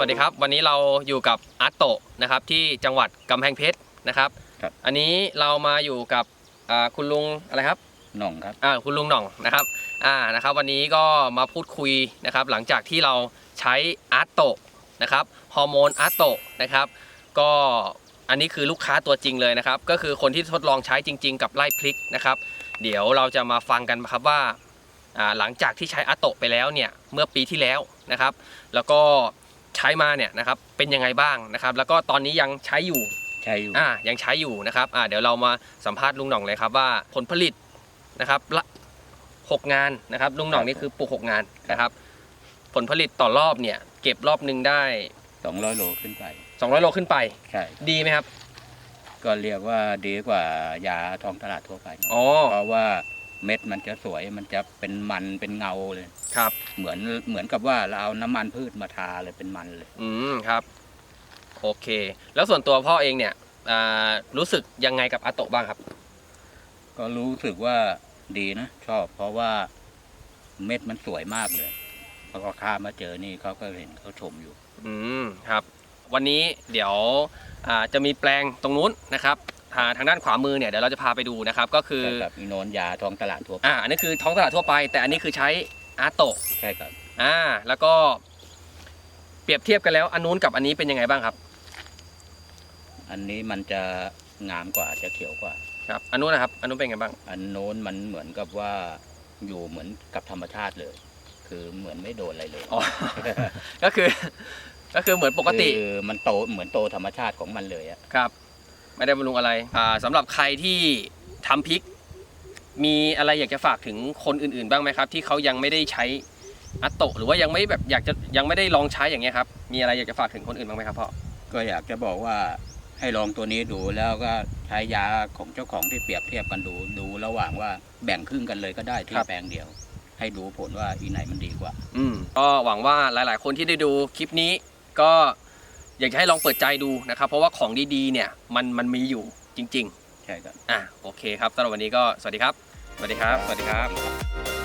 วัสดีครับ วันนี้เราอยู่กับอาร์ตโตะนะครับที่จังหวัดกำแพงเพชรนะครับ ครับ อันนี้เรามาอยู่กับอ่าคุณลุงอะไรครับหน่องครับ อ่าคุณลุงหน่องนะครับอ่านะครับ วันนี้ก็มาพูดคุยนะครับ หลังจากที่เราใช้อาร์ตโตะนะครับฮอร์โมนอาร์ตโตะนะครับ ก็อันนี้คือลูกค้าตัวจริงเลยนะครับ ก็คือคนที่ทดลองใช้จริง ๆ กับไล่พลิกนะครับ เดี๋ยวเราจะมาฟังกันครับว่าอ่าหลังจากที่ใช้อาร์ตโตะไปแล้วเนี่ยเมื่อปีที่แล้วนะครับ แล้วก็ ใช้มาเนี่ยนะครับเป็นยังไงบ้างนะครับ แล้วก็ตอนนี้ยังใช้อยู่ใช่อยู่อ่ายังใช้อยู่นะครับอ่าเดี๋ยวเรามาสัมภาษณ์ลุงหน่องเลยครับว่าผลผลิตนะครับละหกงานนะครับลุงหน่องนี่คือปลูกหกงานนะครับ ผลผลิตต่อรอบเนี่ย เก็บรอบหนึ่งได้สองร้อยโลขึ้นไป200โลขึ้นไปใช่ดีไหมครับ ก็เรียกว่าดีกว่ายาท้องตลาดทั่วไปนะอ๋อเพราะว่า เม็ดมันจะสวยมันจะเป็นมันเป็นเงาเลยครับ เหมือนเหมือนกับว่าเราเอาน้ำมันพืชมาทาเลยเป็นมันเลย อืมครับ โอเค แล้วส่วนตัวพ่อเองเนี่ยอ่ารู้สึกยังไงกับอาโตะบ้างครับ ก็รู้สึกว่าดีนะชอบ เพราะว่าเม็ดมันสวยมากเลยพอเขาข้ามาเจอนี่เขาก็เห็นเขาชมอยู่ อืมครับ วันนี้เดี๋ยวอ่าจะมีแปลงตรงนู้นนะครับ ทางทางด้านขวามือเนี่ยเดี๋ยวเราจะพาไปดูนะครับก็คือใช่ครับมีโนนยาท้องตลาดทั่วไปอ่าอันนี้คือท้องตลาดทั่วไป แต่อันนี้คือใช้อาโตะใช่ครับอ่าแล้วก็เปรียบเทียบกันแล้วอันนู้นกับอันนี้เป็นยังไงบ้างครับอันนี้มันจะงามกว่าจะเขียวกว่า ครับอันนู้นนะครับอันนู้นเป็นยังไงบ้าง อันโน้นมันเหมือนกับว่าอยู่เหมือนกับธรรมชาติเลย คือเหมือนไม่โดนอะไรเลยอ๋อ ก็คือ ก็คือเหมือนปกติคือมันโตเหมือนโตธรรมชาติของมันเลยอะครับ ไม่ได้บำรุงอะไรอ่าสำหรับใครที่ทำพริก มีอะไรอยากจะฝากถึงคนอื่นๆ บ้างไหมครับ ที่เขายังไม่ได้ใช้อัตโตะหรือว่ายังไม่แบบอยากจะยังไม่ได้ลองใช้อย่างเงี้ยครับมีอะไรอยากจะฝากถึงคนอื่นบ้างไหมครับพ่อก็อยากจะบอกว่าให้ลองตัวนี้ดูแล้วก็ใช้ยาของเจ้าของที่เปรียบเทียบกันดูดูระหว่างว่าแบ่งครึ่งกันเลยก็ได้ที่แปลงเดียว ให้ดูผลว่าอีไหนมันดีกว่า อืมก็หวังว่าหลาย ๆ คนที่ได้ดูคลิปนี้ก็ อยากจะให้ลองเปิดใจดูนะครับ เพราะว่าของดีๆเนี่ยมันมันมีอยู่จริงใช่ครับๆอะโอเคครับสำหรับวันนี้ก็สวัสดีครับ สวัสดีครับ สวัสดีครับ